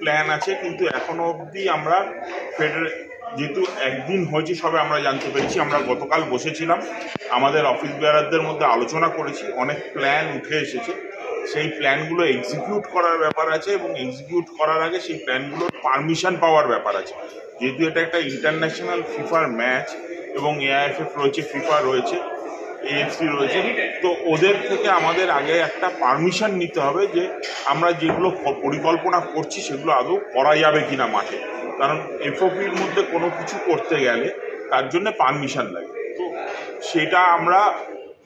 Plan আছে, কিন্তু এখনও অবধি আমরা ফেডারেল যেহেতু একদিন হয়েছে সবে আমরা জানতে পেরেছি, আমরা গতকাল বসেছিলাম, আমাদের অফিস বেয়ারারদের মধ্যে আলোচনা করেছি, অনেক প্ল্যান উঠে এসেছে, সেই প্ল্যানগুলো এক্সিকিউট করার ব্যাপার আছে এবং এক্সিকিউট করার আগে সেই প্ল্যানগুলোর পারমিশন পাওয়ার ব্যাপার আছে। যেহেতু এটা একটা ইন্টারন্যাশনাল ফিফার ম্যাচ এবং এআইএফএফ রয়েছে ফিফা রয়েছে এএফসি রয়েছে। তো ওদের থেকে আমাদের আগে একটা পারমিশন নিতে হবে যে আমরা যেগুলো পরিকল্পনা করছি সেগুলো আদৌ করা যাবে কি না মাঠে। কারণ এফওপির মধ্যে কোনো কিছু করতে গেলে তার জন্য পারমিশন লাগে। তো সেটা আমরা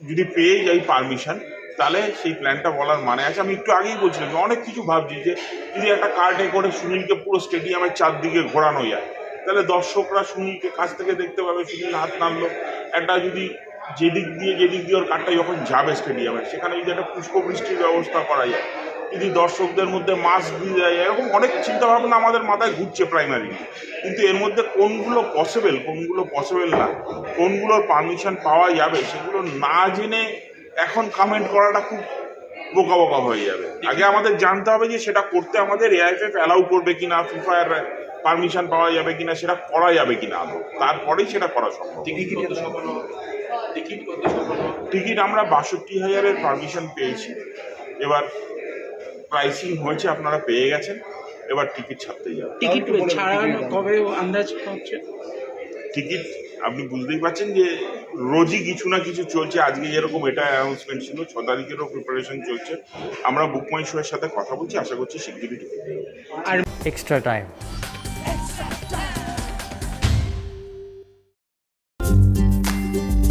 যদি পেয়ে যাই পারমিশন তাহলে সেই প্ল্যানটা বলার মানে আছে। আমি একটু আগেই বলছিলাম অনেক কিছু ভাবছি যে যদি একটা কার্টে করে সুনীলকে পুরো স্টেডিয়ামের চারদিকে ঘোরানো যায়, তাহলে দর্শকরা সুনীলকে কাছ থেকে দেখতে পাবে, সুনীল হাত নামলো একটা যদি যেদিক দিয়ে যেদিক দিয়ে ওর কার্ডটা যখন যাবে স্টেডিয়ামে সেখানে যদি একটা পুষ্পবৃষ্টির ব্যবস্থা করা যায়, যদি দর্শকদের মধ্যে মাস্ক দিয়ে দেয় এরকম অনেক চিন্তাভাবনা আমাদের মাথায় ঘুরছে প্রাইমারি কিন্তু এর মধ্যে কোনগুলো পসিবল কোনগুলো পসিবল না, কোনগুলোর পারমিশন পাওয়া যাবে, সেগুলো না জেনে এখন কমেন্ট করাটা খুব বোকা বোকা হয়ে যাবে। আগে আমাদের জানতে হবে যে সেটা করতে আমাদের এআইএফএফ অ্যালাউ করবে কিনা ফিফার পারমিশন পাওয়া যাবে কিনা, সেটা করা যাবে কিনা। আদৌ তারপরেই সেটা করা সম্ভব। টিকিট কত টিকিট আমরা বাষট্টি হাজারের পারমিশন পেয়েছি। এবার প্রাইসিং হয়েছে আপনারা পেয়ে গেছেন। এবার টিকিট ছাড়তে যাবে টিকিট ছাড়া কবে আন্দাজ হচ্ছে? টিকিট আপনি বুঝতেই পারছেন যে রোজই কিছু না কিছু চলছে। আজকে যেরকম এটা অ্যানাউন্সমেন্ট ছিল ছ তারিখেরও প্রিপারেশন চলছে। আমরা বুক মাই শোয়ের সাথে কথা বলছি আশা করছি শিগগিরই টিকিট আর এক্সট্রা time.